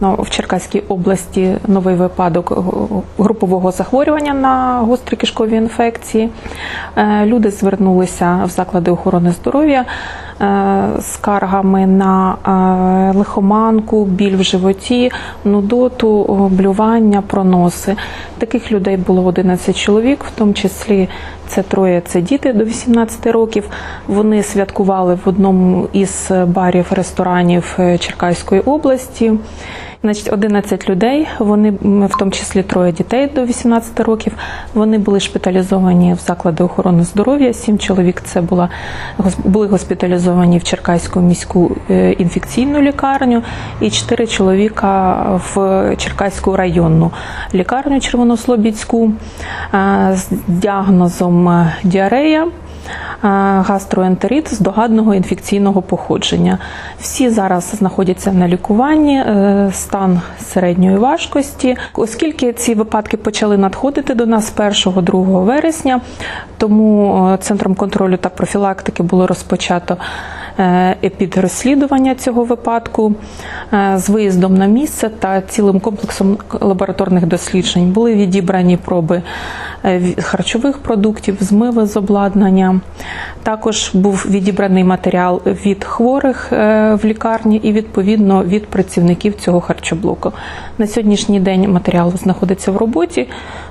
В Черкаській області новий випадок групового захворювання на гострі кишкові інфекції. Е, Люди звернулися в заклади охорони здоров'я е, з на е, лихоманку, біль в животі, нудоту, блювання, проноси. Таких людей було 11 чоловік, в тому числі це троє це діти до 18 років. Вони святкували в одному із барів ресторанів Черкаської області. Значить, 11 людей, вони в тому числі троє дітей до 18 років. Вони були шпиталізовані в заклади охорони здоров'я. Сім чоловік це була були госпіталізовані в Черкаську міську е, інфекційну лікарню, і чотири чоловіка в Черкаську районну лікарню Червонослобідську з діагнозом діарея гастроентерит з догадного інфекційного походження. Всі зараз знаходяться на лікуванні, е, стан середньої важкості. Оскільки ці випадки почали надходити до нас 1-2 вересня, тому е, центром контролю та профілактики було розпочато. Е, епідрозслідування цього випадку з виїздом на місце та цілим комплексом лабораторних досліджень були відібрані проби харчових продуктів, змиви з обладнання. Також був відібраний матеріал від хворих е, в лікарні і відповідно від працівників цього харчоблоку. На сьогоднішній день матеріал знаходиться в роботі.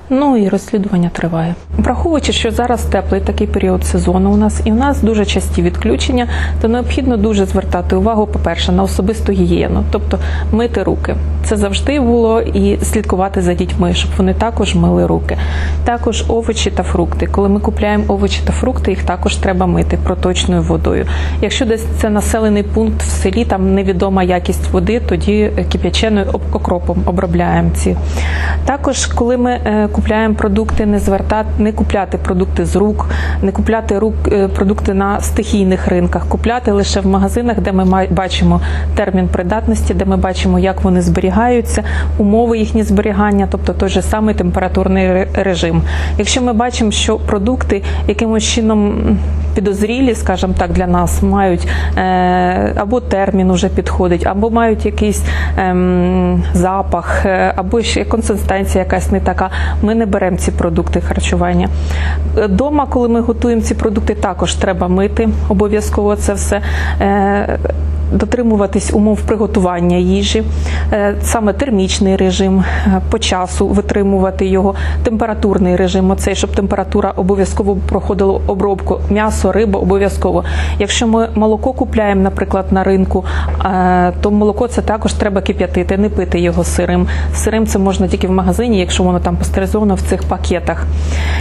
Ну і розслідування триває. Враховуючи, що зараз теплий такий період сезону у нас, і у нас дуже часті відключення, то необхідно дуже звертати увагу, по-перше, на особисту гігієну, тобто мити руки. Це завжди було і слідкувати за дітьми, щоб вони також мили руки. Також овочі та фрукти. Коли ми купляємо овочі та фрукти, їх також треба мити проточною водою. Якщо десь це населений пункт в селі, там невідома якість води, тоді кип'яченою окропом обробляємо ці. Також, коли ми е, купляємо продукти, не звертати, не купляти продукти з рук, не купляти рук е, продукти на стихійних ринках, купляти лише в магазинах, де ми бачимо термін придатності, де ми бачимо, як вони зберігаються, умови їхні зберігання, тобто той же самий температурний режим. Якщо ми бачимо, що продукти якимось чином підозрілі, скажімо так, для нас мають е, або термін уже підходить, або мають якийсь ем, запах, е, або ще консистенція якась не така. Ми не беремо ці продукти харчування. Дома, коли ми готуємо ці продукти, також треба мити обов'язково це все. Дотримуватись умов приготування їжі, е, саме термічний режим е, по часу витримувати його, температурний режим, оцей, щоб температура обов'язково проходила обробку, м'ясо, риба обов'язково. Якщо ми молоко купляємо, наприклад, на ринку, е, то молоко це також треба кип'ятити, не пити його сирим. Сирим це можна тільки в магазині, якщо воно там пастеризовано в цих пакетах.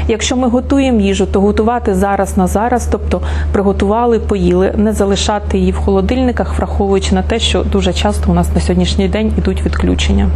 Якщо ми готуємо їжу, то готувати зараз на зараз, тобто приготували, поїли, не залишати її в холодильниках враховуючи на те, що дуже часто у нас на сьогоднішній день ідуть відключення.